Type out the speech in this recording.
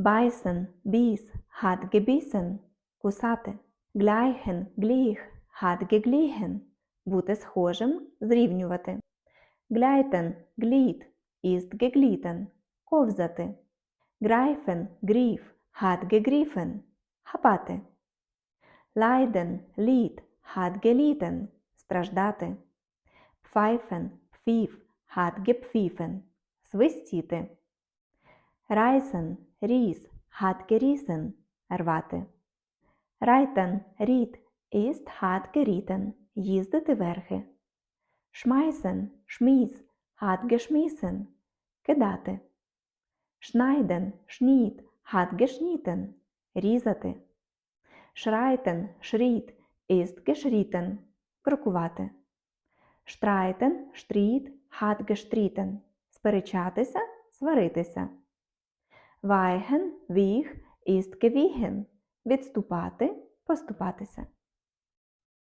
Байсен, біс, hat gebissen – кусати. Gleichen, gleich, hat geglegen – бути схожим, зрівнювати. Gleiten, glied, ist geglitten – ковзати. Greifen, grief, hat gegriffen – хапати. Leiden, lied, hat gelitten – страждати. Pfeifen, pfiff, hat gepfiffen – свистіти. Reisen, ries, hat gerissen – рвати. Reiten, riet, ist, hat geritten – їздити верхи. Schmeißen, schmies, hat geschmissen – кидати. Schneiden, schnitt, hat geschnitten – різати. Schreiten, schritt, ist geschritten – крокувати. Streiten, stritt, hat – сперечатися, сваритися. Weichen, wich, ist gewichen – відступати, поступатися.